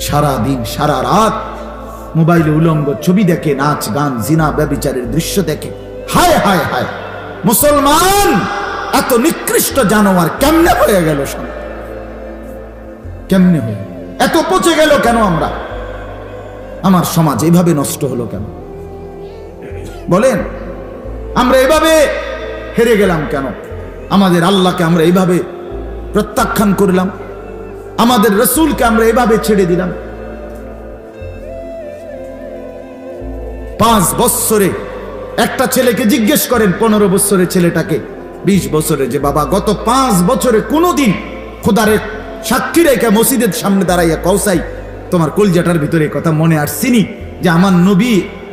সারা দিন সারা রাত মোবাইলে উলঙ্গ ছবি দেখে, নাচ, গান, জিনা, ব্যবিচারের দৃশ্য দেখে। হায় হায় হায়! মুসলমান, এত নিকৃষ্ট জানোয়ার কেমনে হয়ে গেল কেমনে হয়ে এত পচে গেল কেন আমরা? আমার সমাজ এইভাবে নষ্ট হলো কেন? বলেন, আমরা এভাবে হেরে গেলাম কেন? আমাদের আল্লাহকে আমরা এইভাবে প্রত্যাখ্যান করলাম? আমাদের রসুলকে আমরা এভাবে ছেড়ে দিলাম। পাঁচ বৎসরে একটা ছেলেকে জিজ্ঞেস করেন, পনেরো বছরের ছেলেটাকে। বিশ বছরে যে বাবা, গত পাঁচ বছরে কোনোদিন খোদারে সাক্ষী রেখে মসজিদের সামনে দাঁড়াইয়া কৌসাই তোমার কলজাটার ভিতরে কথা মনে আসছিনি যে আমার নবী,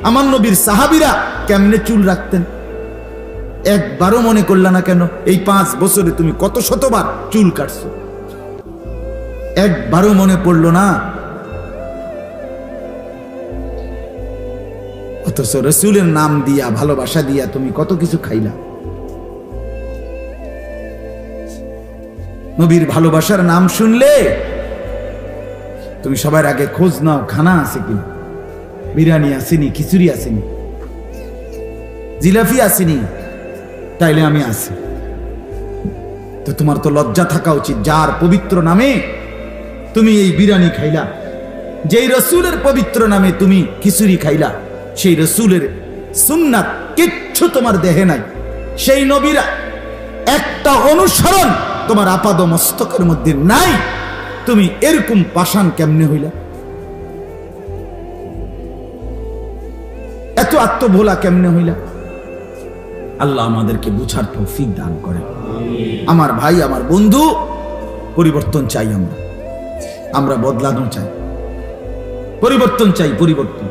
আমার নবীর সাহাবিরা কেমনে চুল রাখতেন? একবারও মনে করলা না কেন, এই পাঁচ বছরে তুমি কত শতবার চুল কাটছো? একবারও মনে পড়ল না। অথচ রসুলের নাম দিয়া, ভালোবাসা দিয়া তুমি কত কিছু খাইলা। নবীর ভালোবাসার নাম শুনলে তুমি সবার আগে খোঁজ নাও, খানা আছে কিনা। বিরিয়ানি আসেনি, খিচুড়ি আসেনি। জিলাফি আসেনি, তাইলে আমি আসি তো তোমার তো লজ্জা থাকা উচিত, যার পবিত্র নামে তুমি এই বিরিয়ানি খাইলা। যেই রসুলের পবিত্র নামে তুমি খিচুড়ি খাইলা, সেই রসুলের সুন্নাত কিচ্ছু তোমার দেহে নাই। সেই নবীরা একটা অনুসরণ তোমার আপাদ মস্তকের মধ্যে নাই। তুমি এরকম পাষাণ কেমনে হইলা? এত আত্মভোলা কেমনে হইলা? আল্লাহ আমাদেরকে বুঝার তৌফিক দান করে আমার ভাই, আমার বন্ধু, পরিবর্তন চাই আমরা। আমরা বদলানো চাই। পরিবর্তন চাই, পরিবর্তন।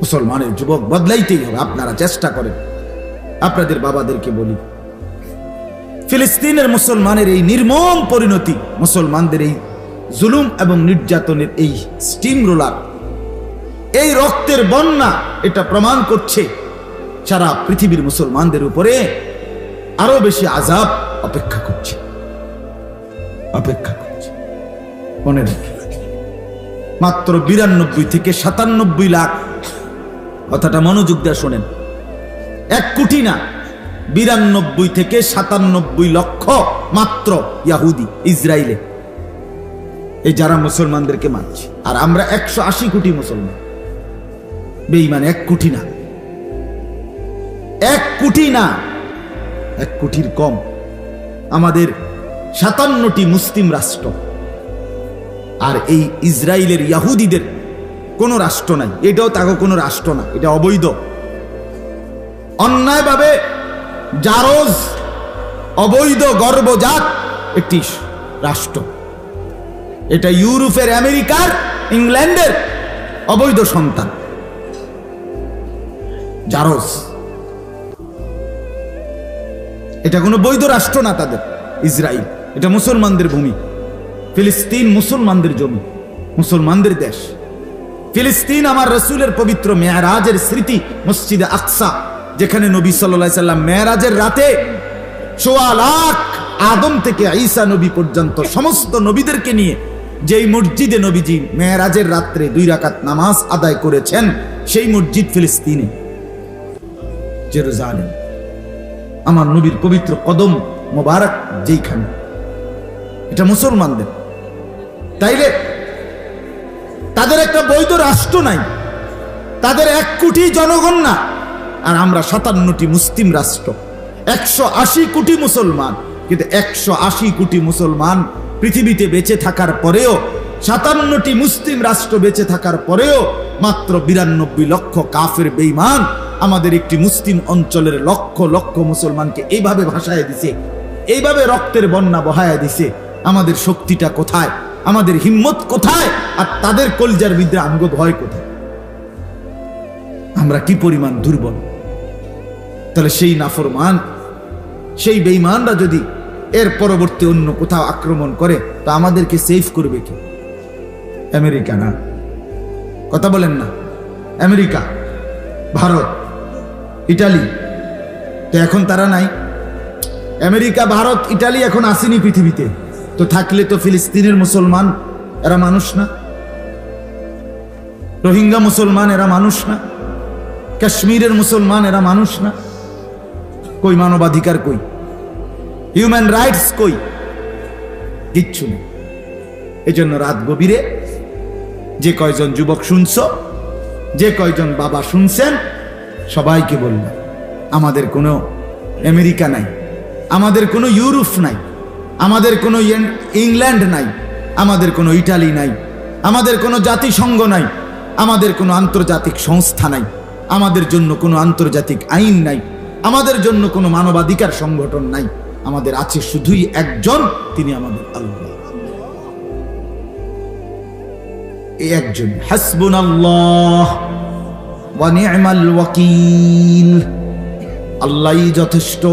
মুসলমানের যুবক বদলাইতেই হবে, আপনারা চেষ্টা করেন। আপনাদের বাবাদেরকে বলি, ফিলিস্তিনের মুসলমানের এই নির্মম পরিণতি, মুসলমানদের এই জুলুম এবং নির্যাতনের এই স্টিম রোলার এই রক্তের বন্যা, এটা প্রমাণ করছে সারা পৃথিবীর মুসলমানদের উপরে আরও বেশি আজাব অপেক্ষা করছে। অপেক্ষা করছে। মনে মাত্র বিরানব্বই থেকে সাতানব্বই লাখ কথাটা মনোযোগ দিয়ে শোনেন। এক কোটি না, বিরানব্বই থেকে সাতানব্বই লক্ষ মাত্র ইয়াহুদি, ইসরায়েলে। এই যারা মুসলমানদেরকে মারছে আর আমরা একশো আশি কোটি মুসলমান। বেইমান এক কোটি না। এক কোটি না, এক কোটির কম। আমাদের সাতান্নটি মুসলিম রাষ্ট্র। আর এই ইসরায়েলের ইয়াহুদিদের কোনো রাষ্ট্র নাই। এটাও তাকে কোনো রাষ্ট্র না, এটা অবৈধ। অন্যায়ভাবে জারজ অবৈধ গর্ভজাত একটি রাষ্ট্র। এটা ইউরোপের, আমেরিকার, ইংল্যান্ডের অবৈধ সন্তান। জারজ। এটা কোনো বৈধ রাষ্ট্র না তাদের ইসরায়েল এটা মুসলমানদের ভূমি। ফিলিস্তিন মুসলমানদের জমি, মুসলমানদের দেশ। ফিলিস্তিন আমার রসুলের পবিত্র মেয়ারাজের স্মৃতি মসজিদে আকসা, যেখানে নবী সাল্লাহ সাল্লাম মেয়ারাজের রাতে সোয়া লাখ আদম থেকে ঈসা নবী পর্যন্ত সমস্ত নবীদেরকে নিয়ে যেই মসজিদে নবীজি মেয়ারাজের রাত্রে দুই রাকাত নামাজ আদায় করেছেন, সেই মসজিদ ফিলিস্তিনে। জেরুজালেম, আমার নবীর পবিত্র কদম মোবারক যেইখানে, এটা মুসলমানদের। তাইলে তাদের একটা বৈধ রাষ্ট্র নাই। তাদের এক কোটি জনগণ না। আর আমরা সাতান্নটি মুসলিম রাষ্ট্র। একশো আশি কোটি মুসলমান। কিন্তু একশো আশি কোটি মুসলমান পৃথিবীতে বেঁচে থাকার পরেও, সাতান্নটি মুসলিম রাষ্ট্র বেঁচে থাকার পরেও মাত্র বিরানব্বই লক্ষ কাফের বেইমান আমাদের একটি মুসলিম অঞ্চলের লক্ষ লক্ষ মুসলমানকে এইভাবে ভাসায় দিছে, এইভাবে রক্তের বন্যা বহায় দিছে। আমাদের শক্তিটা কোথায়? আমাদের হিম্মত কোথায়? আর তাদের কলজার বিদ্যা আঙ্গ ভয় কোথায়? আমরা কি পরিমাণ দুর্বল? তাহলে সেই নাফরমান, সেই বেইমানরা যদি এর পরবর্তী অন্য কোথাও আক্রমণ করে, তো আমাদেরকে সেফ করবে কি? আমেরিকা না। কথা বলেন না। America, Bharat, Italy. তো এখন তারা নাই। আমেরিকা, ভারত, ইটালি এখন আসেনি পৃথিবীতে। তো থাকলে তো ফিলিস্তিনের মুসলমান, এরা মানুষ না। রোহিঙ্গা মুসলমান, এরা মানুষ না। কাশ্মীরের মুসলমান, এরা মানুষ না। কই মানবাধিকার কই? হিউম্যান রাইটস কই? কিচ্ছু নেই। এই জন্য রাত গভীরে যে কয়জন যুবক শুনছ, যে কয়জন বাবা শুনছেন, সবাইকে বললাম, আমাদের কোনো আমেরিকা নাই, আমাদের কোনো ইউরোপ নাই। আমাদের কোনো ইংল্যান্ড নাই, আমাদের কোনো ইটালি নাই, আমাদের কোনো জাতিসংঘ নাই, আমাদের কোনো আন্তর্জাতিক সংস্থা নাই, আমাদের জন্য কোনো আন্তর্জাতিক আইন নাই, আমাদের জন্য কোনো মানবাধিকার সংগঠন নাই, আমাদের আছে শুধুই একজন, তিনি আমাদের আল্লাহ। এই একজন। হাসবুন আল্লাহ ওয়া নি'মাল ওয়াকিল। আল্লাহই যথেষ্ট।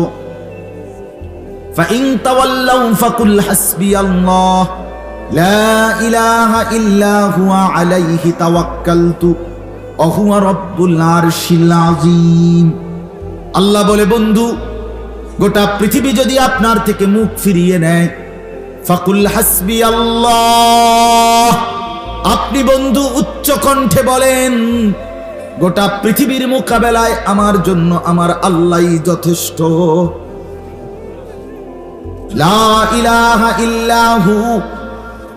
فإن تولوا فقل حسبي الله لا إله إلا هو عليه توكلت وهو رب العرش العظيم আল্লাহ বলে বন্ধু গোটা পৃথিবী যদি আপনার থেকে মুখ ফিরিয়ে নেয় ফাকুল হাসবি আল্লাহ আপনি বন্ধু উচ্চ কণ্ঠে বলেন গোটা পৃথিবীর মোকাবেলায় আমার জন্য আমার আল্লাহই যথেষ্ট লা ইলাহা ইল্লাহু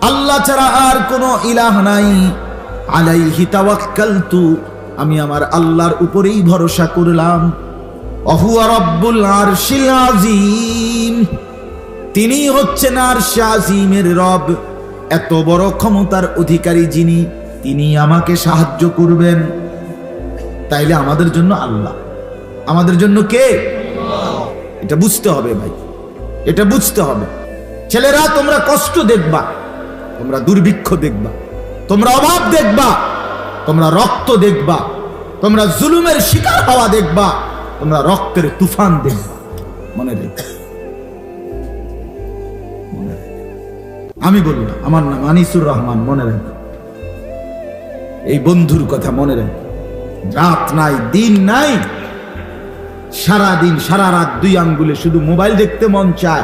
আল্লাহ ছাড়া আর কোনো ইলাহ নাই। আলাইহি তাওয়াক্কালতু, আমি আমার আল্লাহর উপরেই ভরসা করলাম। অহুয়া রব্বুল আরশিল আযীম, তিনি হচ্ছেন আরশে আজিমের রব। এত বড় ক্ষমতার অধিকারী যিনি, তিনি আমাকে সাহায্য করবেন। তাইলে আমাদের জন্য আল্লাহ। আমাদের জন্য কে? এটা বুঝতে হবে ভাই। এটা বুঝতে হবে। ছেলেরা, তোমরা কষ্ট দেখবা, তোমরা দুর্ভিক্ষ দেখবা, তোমরা অভাব দেখবা, তোমরা রক্ত দেখবা, তোমরা জুলুমের শিকার হওয়া দেখবা, তোমরা রক্তের তুফান দেখবা। মনে রেখো। আমি বললাম আমার নাম আনিসুর রহমান, মনে রাখো। এই বন্ধুর কথা মনে রাখো। রাত নাই, দিন নাই সারা দিন সারা রাত দুই আঙ্গুলে শুধু মোবাইল দেখতে মন চায়।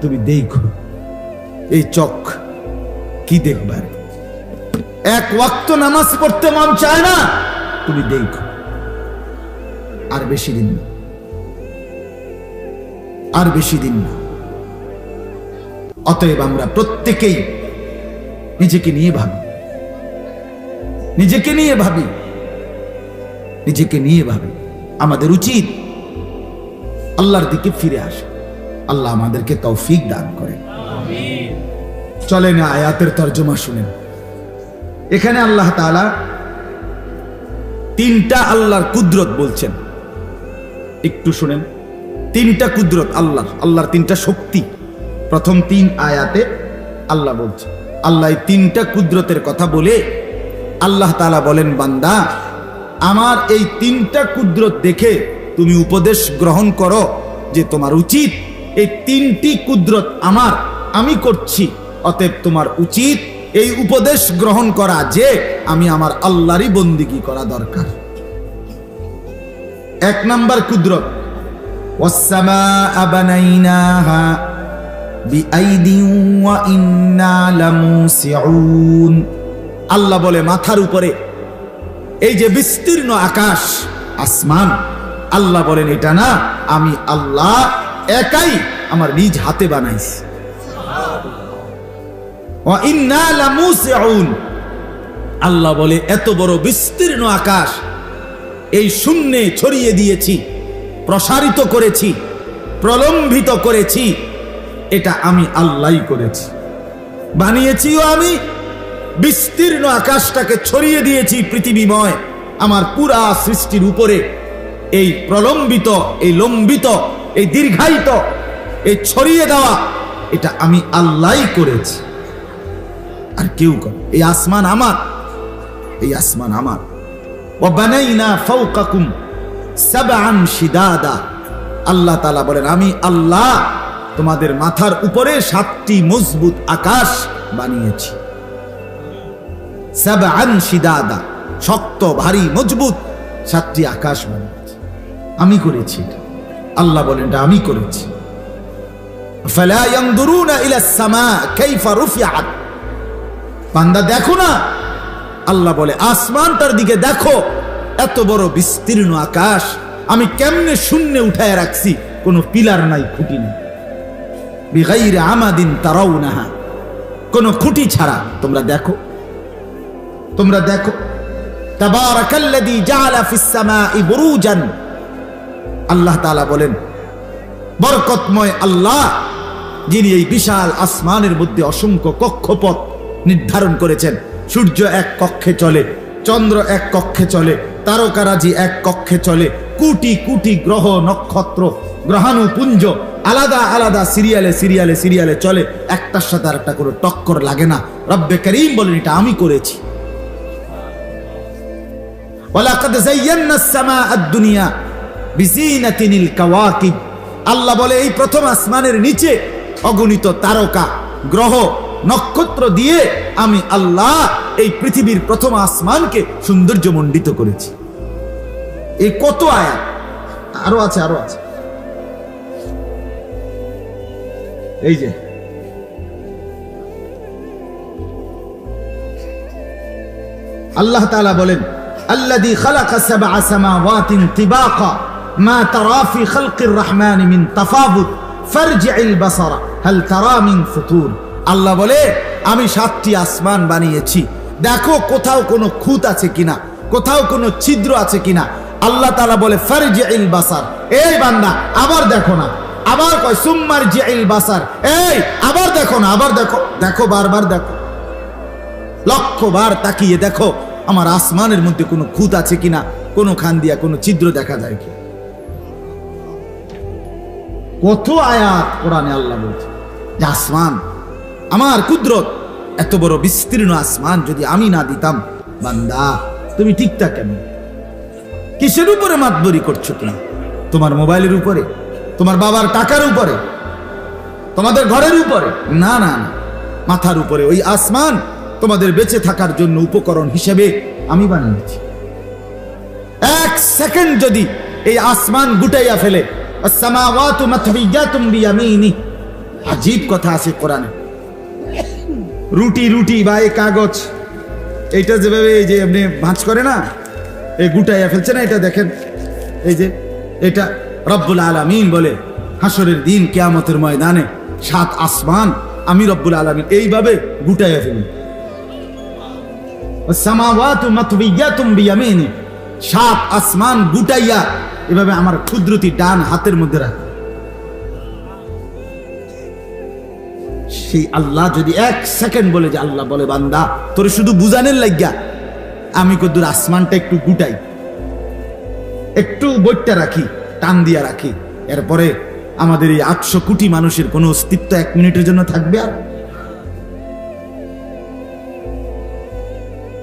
তুমি দেখো, এই চোখ কি দেখবার? এক ওয়াক্ত নামাজ পড়তে মন চায় না, তুমি দেখো। আর বেশি দিন না। আর বেশি দিন না। অতএব আমরা প্রত্যেকেই নিজেকে নিয়ে ভাবি। নিজেকে নিয়ে ভাবি। নিজেকে নিয়ে ভাবি। আমাদের উচিত আল্লাহর দিকে ফিরে আসে। আল্লাহ আমাদেরকে তৌফিক দান করেন। চলেন আয়াতের তর্জমা শুনেন। এখানে আল্লাহ তাআলা তিনটা আল্লাহর কুদরত বলছেন। একটু শুনেন। তিনটা কুদরত আল্লাহ আল্লাহর তিনটা শক্তি। প্রথম তিন আয়াতে আল্লাহ বলছে, আল্লাহ তিনটা কুদরতের কথা বলে আল্লাহ তাআলা বলেন, বান্দা, আমার এই তিনটা কুদরত দেখে তুমি উপদেশ গ্রহণ করো যে তোমার উচিত এই তিনটি কুদরত আমার, আমি করছি। অতএব তোমার উচিত এই উপদেশ গ্রহণ করা যে আমি আমার আল্লাহরই বন্দিগি করা দরকার। এক নাম্বার কুদরত আল্লাহ বলে, মাথার উপরে, এই যে বিস্তীর্ণ আকাশ, আসমান আল্লাহ বলেন, এটা না, আমি আল্লাহ একাই আমার নিজ হাতে বানাইছি। আল্লাহ বলে, এত বড় বিস্তীর্ণ আকাশ, এই শূন্যে ছড়িয়ে দিয়েছি, প্রসারিত করেছি প্রলম্বিত করেছি, এটা আমি আল্লাহই করেছি। বানিয়েছিও আমি, বিস্তীর্ণ আকাশটাকে ছড়িয়ে দিয়েছি পৃথিবীময়, আমার পুরা সৃষ্টির উপরে। এই প্রলম্বিত, এই লম্বিত, এই দীর্ঘায়িত, এই ছড়িয়ে দেওয়া, এটা আমি আল্লাহ করেছি। আর কেউ এই আসমান আমার, এই আসমান আমার। আল্লাহ বলেন, আমি আল্লাহ তোমাদের মাথার উপরে সাতটি মজবুত আকাশ বানিয়েছি। শক্ত, ভারী, মজবুত সাতটি আকাশ বানিয়েছি। আমি করেছি। আল্লাহ বলেন, এটা আমি করেছি। বান্দা, দেখো না। আল্লাহ বলে, আসমানটার দিকে দেখো, এত বড় বিস্তীর্ণ আকাশ, আমি কেমনে শূন্যে উঠায় রাখছি? কোনো পিলার নাই, খুঁটি নেই। আমাদিন তারাও নাহা কোনো খুঁটি ছাড়া, তোমরা দেখো। তোমরা দেখো। তাবারাকাল্লাযী জাআলা ফিস সামাই বুরুজান আল্লাহ তাআলা বলেন, বরকতময় আল্লাহ, যিনি এই বিশাল আসমানের মধ্যে অসংখ্য কক্ষপথ নির্ধারণ করেছেন। সূর্য এক কক্ষে চলে, চন্দ্র এক কক্ষে চলে, তারকারাজি এক কক্ষে চলে, কোটি কোটি গ্রহ, নক্ষত্র, গ্রহাণুপুঞ্জ, আলাদা আলাদা সিরিয়ালে সিরিয়ালে সিরিয়ালে চলে, একটার সাথে আর একটা করে টক্কর লাগে না। রব্বে করিম বলেন, এটা আমি করেছি। ওয়ালাকাদ যায়্যান্না আস-সামাআ আদ-দুনিয়া আল্লাহ বলে, এই প্রথম আসমানের নিচে অগণিত তারকা, গ্রহ, নক্ষত্র দিয়ে আমি আল্লাহ এই পৃথিবীর প্রথম আসমানকে সৌন্দর্য মন্ডিত করেছি। এই কত আয়া আরও আছে আরও আছে। এই যে। আল্লাহ তাআলা বলেন, আল্লাযী খালাকা সাবআ সামাওয়াতিন তিবাকা। মা খালকির রহমান মিন তাফাবুত হাল তারা মিন ফুতুর। আল্লাহ বলে, আমি সাতটি আসমান বানিয়েছি। দেখো কোথাও কোনো আছে কিনা, কোথাও কোনো ছিদ্র আছে কিনা। আল্লাহ তালা বলে এই বান্দা, আবার দেখো না। আবার কয় সুম্মার জিল বাসার। এই, আবার দেখো না, আবার দেখো। দেখো বারবার দেখো। লক্ষবার তাকিয়ে দেখো, আমার আসমানের মধ্যে কোনো খুঁত আছে কিনা, কোনো খান দিয়া কোনো ছিদ্র দেখা যায় কি কত আয়াত কোরআনে আল্লাহ বলছে? যে আসমান, আমার কুদরত, এত বড় বিস্তীর্ণ আসমান যদি আমি না দিতাম, বান্দা, তুমি ঠিকঠাক কেন কিসের উপরে মাতবরি করছ তুমি তোমার মোবাইলের উপরে? তোমার বাবার টাকার উপরে? তোমাদের ঘরের উপরে? না না না। মাথার উপরে। ওই আসমান তোমাদের বেঁচে থাকার জন্য উপকরণ হিসেবে আমি বানিয়েছি। এক সেকেন্ড যদি এই আসমান গুটাইয়া ফেলে আসসামাওয়াতু মাতহিয়াতুম বিয়ামিনি। আজীব কথা আছে কোরআনে। রুটি রুটি বা এই কাগজ, এইটা যেভাবে এই যে আপনি ভাঁজ করে না, এই গুটাইয়া ফেলছে না, এটা দেখেন, এই যে এটা রব্বুল আলামিন বলে হাসরের দিন কেয়ামতের ময়দানে সাত আসমান আমি রব্বুল আলামিন এইভাবে গুটাইয়া ফেলি সামাওয়াতু মাতবিয়াতুম বিয়ামিনি, সাত আসমান গুটাইয়া এভাবে আমার ক্ষুদ্রতি ডান হাতের মধ্যে রাখে। সেই আল্লাহ যদি এক সেকেন্ড বলে যে আল্লাহ বলে বান্দা, তোরে শুধু বুঝানের লাগিয়া আমি কদ্দুর আসমানটা একটু গুটাই, একটু বইটা রাখি, টান দিয়া রাখি। এরপরে আমাদের এই আটশো কোটি মানুষের কোনো অস্তিত্ব এক মিনিটের জন্য থাকবে আর?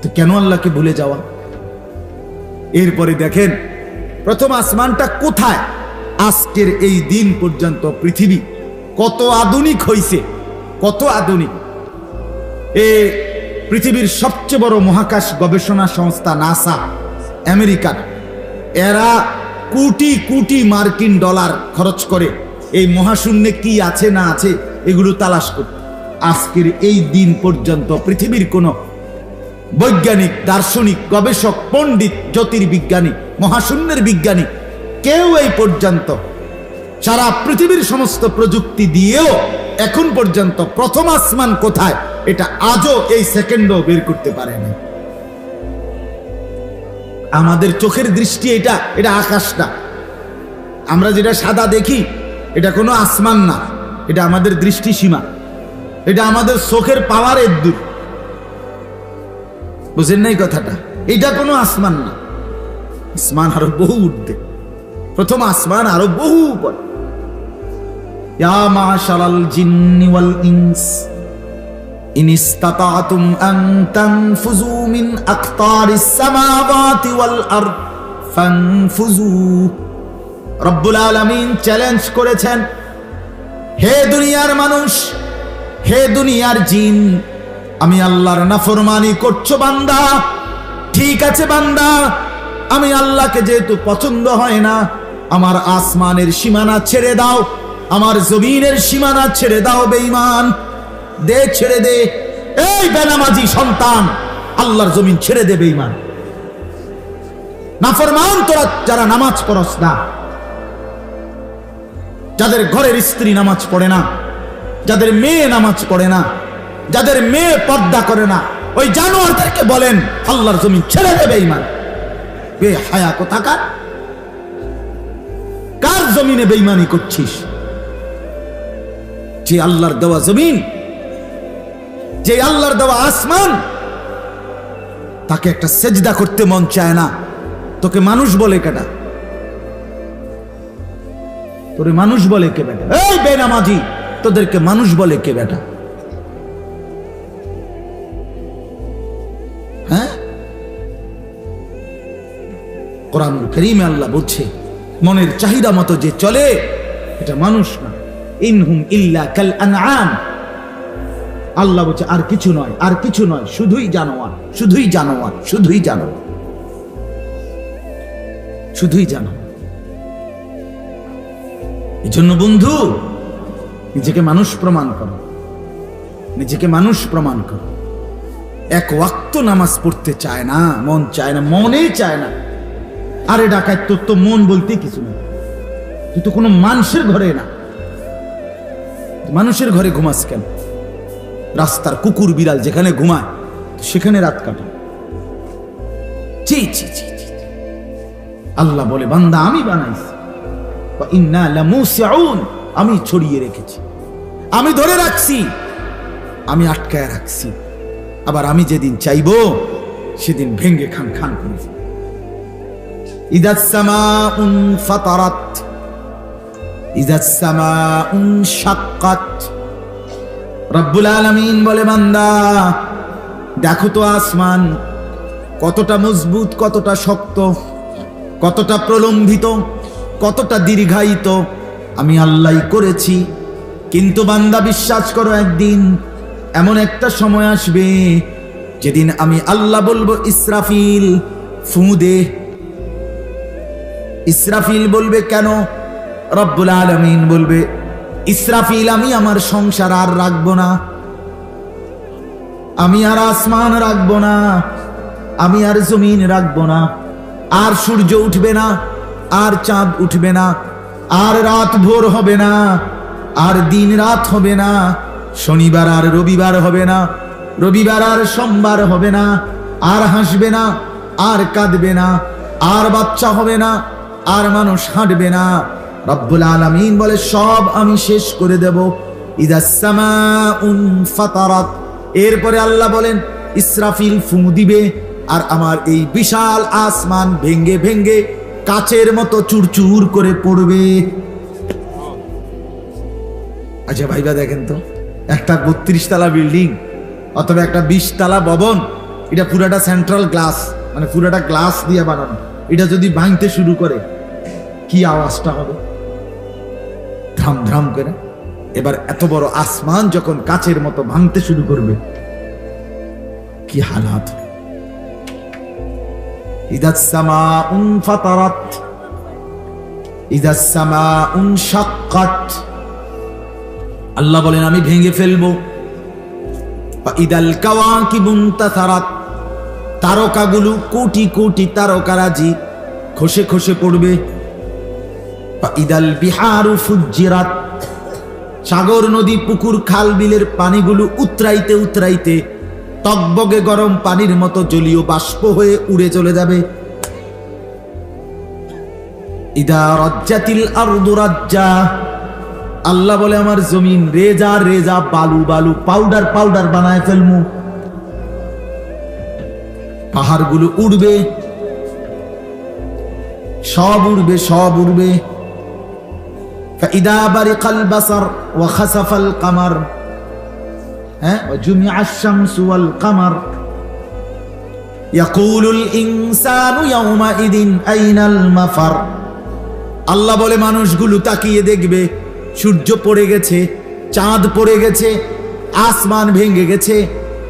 তো কেন আল্লাহকে ভুলে যাওয়া? এরপরে দেখেন প্রথম আসমানটা কোথায়? আজকের এই দিন পর্যন্ত পৃথিবী কত আধুনিক হইছে, কত আধুনিক। এ পৃথিবীর সবচেয়ে বড় মহাকাশ গবেষণা সংস্থা নাসা, আমেরিকার। এরা কোটি কোটি মার্কিন ডলার খরচ করে এই মহাশূন্যে কি আছে না আছে এগুলো তালাশ করতে। আজকের এই দিন পর্যন্ত পৃথিবীর কোনো বৈজ্ঞানিক, দার্শনিক, গবেষক, পণ্ডিত, জ্যোতির্বিজ্ঞানী, মহাশূন্যের বিজ্ঞানী, কেউ এই পর্যন্ত সারা পৃথিবীর সমস্ত প্রযুক্তি দিয়েও এখন পর্যন্ত প্রথম আসমান কোথায়, এটা আজও এই সেকেন্ডও বের করতে পারেনি আমাদের চোখের দৃষ্টি এটা এটা আকাশটা। আমরা যেটা সাদা দেখি, এটা কোনো আসমান না, এটা আমাদের দৃষ্টি সীমা এটা আমাদের চোখের পাওয়ারের দূর। বুঝেন নাই কথাটা? এটা কোনো আসমান না। আসমান আরও বহু উঠবে প্রথম আসমান আরও বহু উপরে। ইন ওয়াল চ্যালেঞ্জ করেছেন, হে দুনিয়ার মানুষ, হে দুনিয়ার জিন আমি আল্লাহর নাফরমানি করছ বান্দা। ঠিক আছে বান্দা। আমি আল্লাহকে যেহেতু পছন্দ হয় না, আমার আসমানের সীমানা ছেড়ে দাও, আমার জমিনের সীমানা ছেড়ে দাও বেঈমান। দে, ছেড়ে দে। এই বেনামাজি সন্তান, আল্লাহর জমিন ছেড়ে দে ইমান নাফরমান তোরা যারা নামাজ পড়স না, যাদের ঘরের স্ত্রী নামাজ পড়ে না, যাদের মেয়ে নামাজ পড়ে না যাদের মেয়ে পর্দা করে না, ওই জানোয়ারদেরকে বলেন, আল্লাহর জমিন ছেড়ে দেবে ইমান বে হায়া কোথাকার? কার জমিনে বেইমানি করছিস? যে আল্লাহর দেওয়া জমিন, যে আল্লাহর দেওয়া আসমান, তাকে একটা সেজদা করতে মন চায় না। তোকে মানুষ বলে কেটা তোরে মানুষ বলে কে বেটা? এই বেনামাজি, তোদেরকে মানুষ বলে কে বেটা? হ্যাঁ? কোরআন করিমে আল্লাহ বলছে, মনের চাহিদা মতো যে চলে, এটা মানুষ না। ইনহুম ইল্লা কাল আনআম আল্লাহ বলছে, আর কিছু নয়, আর কিছু নয়, শুধুই জানোয়ার শুধুই জানোয়ার শুধুই জানোয়ার। শুধুই জানো এই জন্য বন্ধু, নিজেকে মানুষ প্রমাণ করো। নিজেকে মানুষ প্রমাণ করো। এক ওয়াক্ত নামাজ পড়তে চায় না, মন চায় না, মনেই চায় না। আরে ডাকায় তোর তো মন বলতে কিছু নেই। তুই তো কোনো মানুষের ঘরে না। মানুষের ঘরে ঘুমাস কেন? রাস্তার কুকুর বিড়াল যেখানে ঘুমায়, সেখানে রাত কাটা। ছি ছি ছি। আল্লাহ বলে, বান্দা, আমি বানাইছি। আমি ছড়িয়ে রেখেছি। আমি ধরে রাখছি। আমি আটকায় রাখছি। আবার আমি যেদিন চাইব, সেদিন ভেঙ্গে খান খান করে রব্বুল আলামিন বলে, বান্দা, দেখো তো আসমান কতটা মজবুত, কতটা শক্ত, কতটা প্রলম্বিত কতটা দীর্ঘায়িত। আমি আল্লাহ করেছি, কিন্তু বান্দা, বিশ্বাস করো একদিন এমন একটা সময় আসবে যেদিন আমি আল্লাহ বলব, ইসরাফিল, ফু দে। ইসরাফিল বলবে কেন? রব্বুল আলমিন বলবে, ইসরাফিল, আমি আমার সংসার আর রাখব না। আমি আর আসমান রাখব না। আমি আর জমিন রাখব না। আর সূর্য উঠবে না, আর চাঁদ উঠবে না। আর রাত ভোর হবে না, আর দিন রাত হবে না। শনিবার আর রবিবার হবে না, রবিবার আর সোমবার হবে না, আর হাসবে না, আর কাঁদবে না, আর বাচ্চা হবে না, আর মানুষ হাঁটবে না। রব্বুল আলামিন বলে, সব আমি শেষ করে দেব। ফাতারাত। এরপরে আল্লাহ বলেন, ইসরাফিল ফু দিবে, আর আমার এই বিশাল আসমান ভেঙ্গে ভেঙ্গে কাচের মতো চুরচুর করে পড়বে। আচ্ছা ভাইবা দেখেন তো। একটা বত্রিশ তালা বিল্ডিং অথবা একটা বিশ তালা ভবন, এটা পুরাটা সেন্ট্রাল গ্লাস মানে পুরাটা গ্লাস দিয়ে বানানো। এটা যদি ভাঙতে শুরু করে, কি আওয়াজটা হবে? ধাম ধাম করে। এবার এত বড় আসমান যখন কাচের মতো ভাঙতে শুরু করবে, কি হালাত হবে? ইদা সামাউন ফাতারাত ইদা সামাউন শাক্কাত। আল্লাহ বলেন, আমি ভেঙে ফেলব। ইদাল কাওয়াকিবুন তাসারাত তারকাগুলো কোটি কোটি তারকারাজি খসে খসে পড়বে। ইদাল বিহারু ফুজ্জিরাত, সাগর নদী পুকুর খাল বিলের পানিগুলো উতরাইতে উতরাইতে টকবগে গরম পানির মতো জলীয় বাষ্প হয়ে উড়ে চলে যাবে। ইদা রজ্জাতিল আরদু রাজ্জা আল্লাহ বলে আমার জমিন রেজা রেজা বালু বালু পাউডার পাউডার বানায় ফেলমু পাহাড়গুলো উড়বে সব উড়বে সব উড়বে فإذا برق البصر وخسف القمر ها وجمع الشمس والقمر يقول الإنسان يومئذ أين المفر আল্লাহ বলে মানুষগুলো তাকিয়ে দেখবে সূর্য পড়ে গেছে, চাঁদ পড়ে গেছে, আসমান ভেঙে গেছে,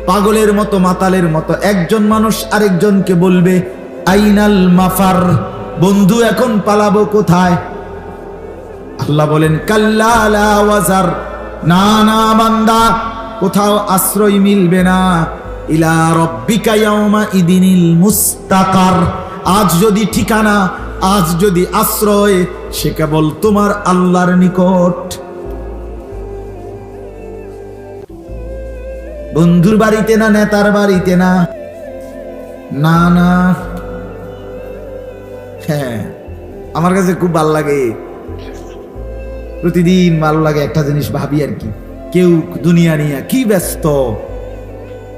পাগলের মতো, মাতালের মতো। একজন মানুষ আরেকজনকে বলবে, আইনাল মাফার, বন্ধু এখন পালাবো কোথায়? আল্লাহ বলেন, কাল্লা লা ওয়াজার, না না, বান্দা, কোথাও আশ্রয় মিলবে না। ইলা রব্বিকা ইয়াউমা ইদিনিল মুস্তাকার, আজ যদি ঠিকানা আজ যদি আশ্রয়, সে কেবল তোমার আল্লাহর নিকট। বন্ধুর বাড়িতে না, নেতার বাড়িতে না? না না। হ্যাঁ আমার কাছে খুব ভালো লাগে। প্রতিদিন ভালো লাগে একটা জিনিস ভাবি আর কি। কেউ দুনিয়া নিয়ে কি ব্যস্ত?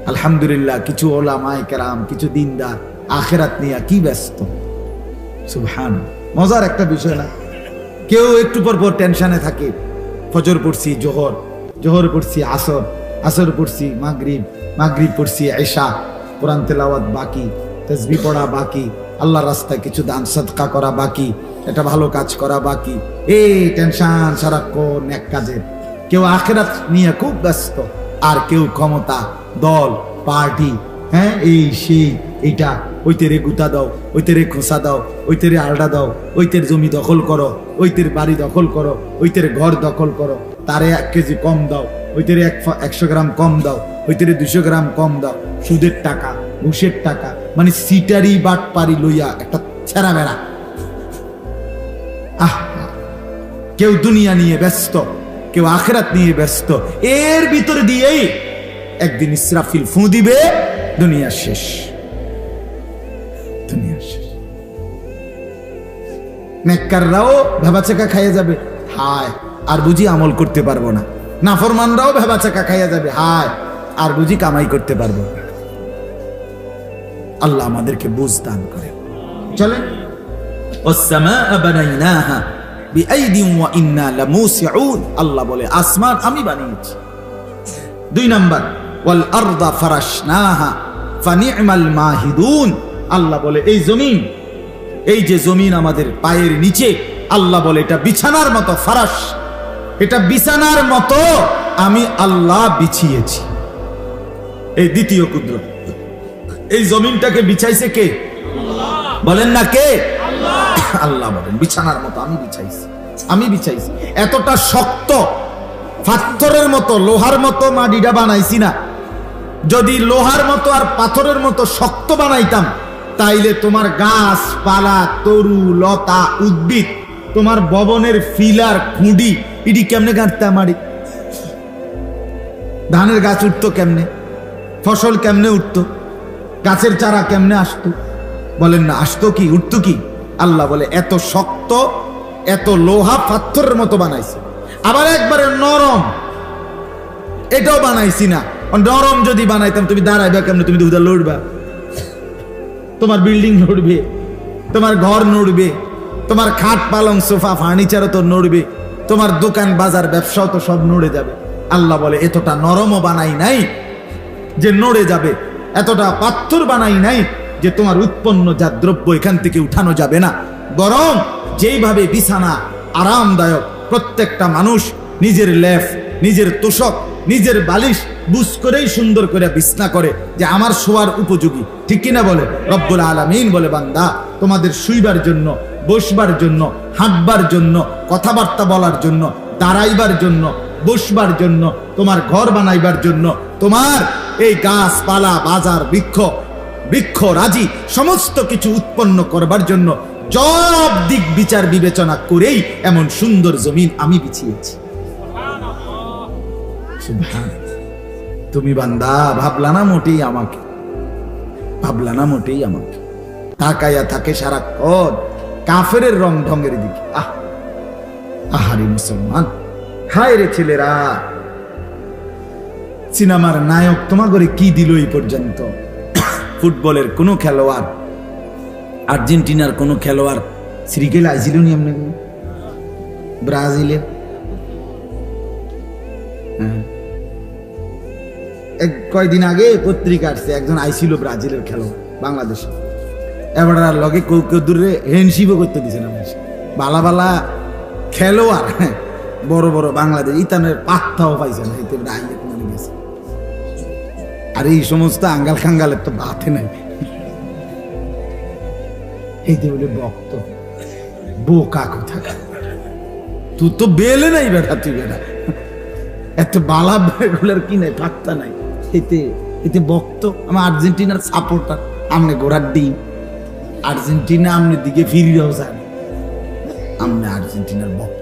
আলহামদুলিল্লাহ, কিছু ওলামায় কেরাম, কিছু দিনদার, আখেরাত নিয়ে কি ব্যস্ত? সুবহান, মজার একটা বিষয় না? কেউ একটু পর পর টেনশনে থাকে। ফজর পড়ছি জোহর জোহর পড়ছি আসর আসর পড়ছি মাগরিব মাগরিব পড়ছি এশা কোরআন তেলাওয়াত বাকি তসবি পড়া বাকি আল্লাহ রাস্তায় কিছু দান, সদকা করা বাকি, একটা ভালো কাজ করা বাকি। এই টেনশন সারাক্ষণ এক কাজের কেউ আখেরাত নিয়ে খুব ব্যস্ত, আর কেউ ক্ষমতা, দল, পার্টি হ্যাঁ এই সেই এইটা, ওইতেরে গুতা দাও, ওইতেরে খোসা দাও, ওইতেরে আলডা দাও, ওইতের জমি দখল করো, ওইতের বাড়ি দখল করো, ওইতের ঘর দখল করো। তারে এক কেজি কম দাও, ওইতেরে এক একশো গ্রাম কম দাও, ওইতেরে দুশো গ্রাম কম দাও। সুদের টাকা, ঘুষের টাকা মানে সিটারি বাট পারি লইয়া একটা ছেঁড়া বেড়া। আহ, কেউ দুনিয়া নিয়ে ব্যস্ত, কেউ আখেরাত নিয়ে ব্যস্ত, এর ভিতরে দিয়েই একদিন ইসরাফিল ফু দিবে, দুনিয়া শেষ। নেককাররাও ভেবাচেকা খাইয়া যাবে। হায়, আর বুঝি আমল করতে পারব না। নাফরমানরাও ভেবাচেকা খাইয়া যাবে। হায়, আর বুঝি কামাই করতে পারব আল্লাহ আমাদেরকে বুঝ দান করে। চলে। আল্লাহ বলে, আসমান আমি বানিয়েছি। দুই নাম্বার আল্লাহ বলে, এই জমিন এই যে জমিন আমাদের পায়ের নিচে, আল্লাহ বলে এটা বিছানার মতো ফারাস এটা বিছানার মতো, আমি আল্লাহ বিছিয়েছি। এই দ্বিতীয় কুদ্র এই জমিনটাকে বিছাইছে কে? বলেন না কে? আল্লাহ বলেন, বিছানার মতো, আমি বিছাইছি। আমি বিছাইছি। এতটা শক্ত, পাথরের মতো, লোহার মতো মাটিটা বানাইছি না। যদি লোহার মতো আর পাথরের মতো শক্ত বানাইতাম তাইলে তোমার গাছ পালা তরু, লতা, উদ্ভিদ, তোমার ভবনের ফিলার খুঁড়ি, ইডি কেমনে গাঁটতে আমারি? ধানের গাছ উঠতো কেমনে? ফসল কেমনে উঠতো? গাছের চারা কেমনে আসতো? বলেন না, আসতো কি, উঠতো কি? আল্লাহ বলে, এত শক্ত, এত লোহা পাথরের মতো বানাইছে। আবার একবারে নরম। এটাও বানাইছি না। নরম যদি বানাইতাম, তুমি দাঁড়াইবা কেমনে? তুমি দুধা লড়বা। তোমার বিল্ডিং নড়বে, তোমার ঘর নড়বে, তোমার খাট পালং, সোফা ফার্নিচারও তো নড়বে, তোমার দোকান, বাজার, ব্যবসাও তো সব নড়ে যাবে। আল্লাহ বলে, এতটা নরমও বানাই নাই যে নড়ে যাবে, এতটা পাথর বানাই নাই যে তোমার উৎপন্ন যা দ্রব্য এখান থেকে উঠানো যাবে না। বরং যেইভাবে বিছানা আরামদায়ক, প্রত্যেকটা মানুষ নিজের লেফ, নিজের তোষক নিজের বালিশ বুঝ করেই সুন্দর করে বিছনা করে যে আমার শোয়ার উপযোগী ঠিক কিনা বলে রব্বুল আলামিন বলে, বান্দা, তোমাদের শুইবার জন্য, বসবার জন্য, হাঁটবার জন্য, কথাবার্তা বলার জন্য, দাঁড়াইবার জন্য, বসবার জন্য, তোমার ঘর বানাইবার জন্য, তোমার এই গাছপালা, বাজার, বৃক্ষ বৃক্ষ, রাজি, সমস্ত কিছু উৎপন্ন করবার জন্য, সব দিক বিচার বিবেচনা করেই এমন সুন্দর জমিন আমি বিছিয়েছি। তুমি বান্দা, ভাবলা না মোটেই আমাকে, ভাবলা না মোটেই আমাকে। তাকাইয়া থাকে সারাক্ষণ কাফের রং ঢঙ্গের দিকে। আহ, আহারি মুসলমান, হায় রে ছেলেরা, সিনেমার নায়ক তোমাগরে কি দিল এই পর্যন্ত? ফুটবলের কোনো খেলোয়াড়, আর্জেন্টিনার কোনো খেলোয়াড় শ্রীকেল আইছিল নি ব্রাজিলের। এক কয়দিন আগে পত্রিকা আসছে, একজন আইছিল ব্রাজিলের খেলোয়াড়, বাংলাদেশে। এবার আর লগে কেউ কেউ দূরে হ্যান্ডশিপও করতে দিছে না বালা বালা খেলোয়াড়, বড় বড় বাংলাদেশ, ইতানের পাত্তাও পাইছে না মানে গেছে। আর এই সমস্ত আঙ্গাল খাঙ্গালের তো বাতে নাই। এইতে বলে বক্ত। বোকা কোথাকার। তুই তো বেলে নাই বেটা, তুই বেটা। এত বালা বেগুলার কি নাই, পাত্তা নাই। এতে এতে বক্ত আমার আর্জেন্টিনার সাপোর্টার আমনে গোড়ার ডিম। আর্জেন্টিনা আমনে দিকে ফিরিয়েও জানে আমনে আর্জেন্টিনার ভক্ত